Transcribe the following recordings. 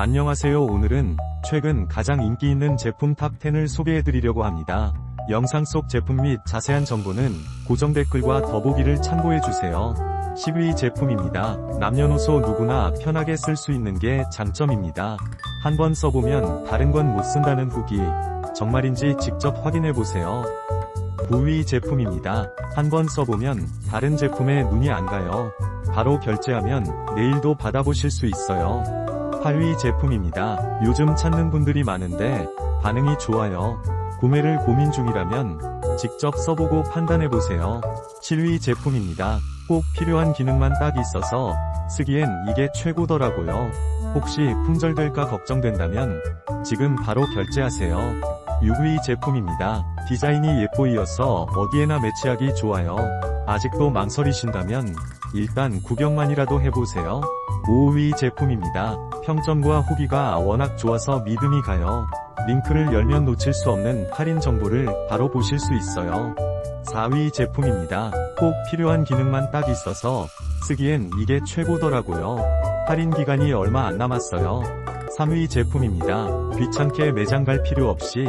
안녕하세요 오늘은 최근 가장 인기 있는 제품 탑10을 소개해드리려고 합니다. 영상 속 제품 및 자세한 정보는 고정 댓글과 더보기를 참고해주세요. 10위 제품입니다. 남녀노소 누구나 편하게 쓸 수 있는 게 장점입니다. 한번 써보면 다른 건 못 쓴다는 후기 정말인지 직접 확인해보세요. 9위 제품입니다. 한번 써보면 다른 제품에 눈이 안 가요. 바로 결제하면 내일도 받아보실 수 있어요. 8위 제품입니다. 요즘 찾는 분들이 많은데 반응이 좋아요. 구매를 고민 중이라면 직접 써보고 판단해보세요. 7위 제품입니다. 꼭 필요한 기능만 딱 있어서 쓰기엔 이게 최고더라고요. 혹시 품절될까 걱정된다면 지금 바로 결제하세요. 6위 제품입니다. 디자인이 예뻐이어서 어디에나 매치하기 좋아요. 아직도 망설이신다면 일단 구경만이라도 해보세요. 5위 제품입니다. 평점과 후기가 워낙 좋아서 믿음이 가요. 링크를 열면 놓칠 수 없는 할인 정보를 바로 보실 수 있어요. 4위 제품입니다. 꼭 필요한 기능만 딱 있어서 쓰기엔 이게 최고더라고요. 할인 기간이 얼마 안 남았어요. 3위 제품입니다. 귀찮게 매장 갈 필요 없이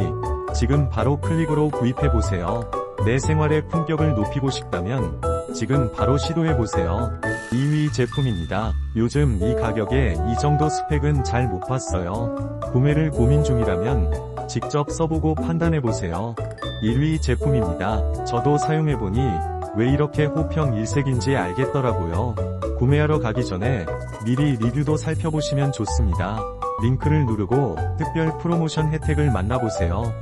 지금 바로 클릭으로 구입해보세요. 내 생활의 품격을 높이고 싶다면 지금 바로 시도해보세요. 2위 제품입니다. 요즘 이 가격에 이 정도 스펙은 잘 못 봤어요. 구매를 고민 중이라면 직접 써보고 판단해보세요. 1위 제품입니다. 저도 사용해보니 왜 이렇게 호평 일색인지 알겠더라고요. 구매하러 가기 전에 미리 리뷰도 살펴보시면 좋습니다. 링크를 누르고 특별 프로모션 혜택을 만나보세요.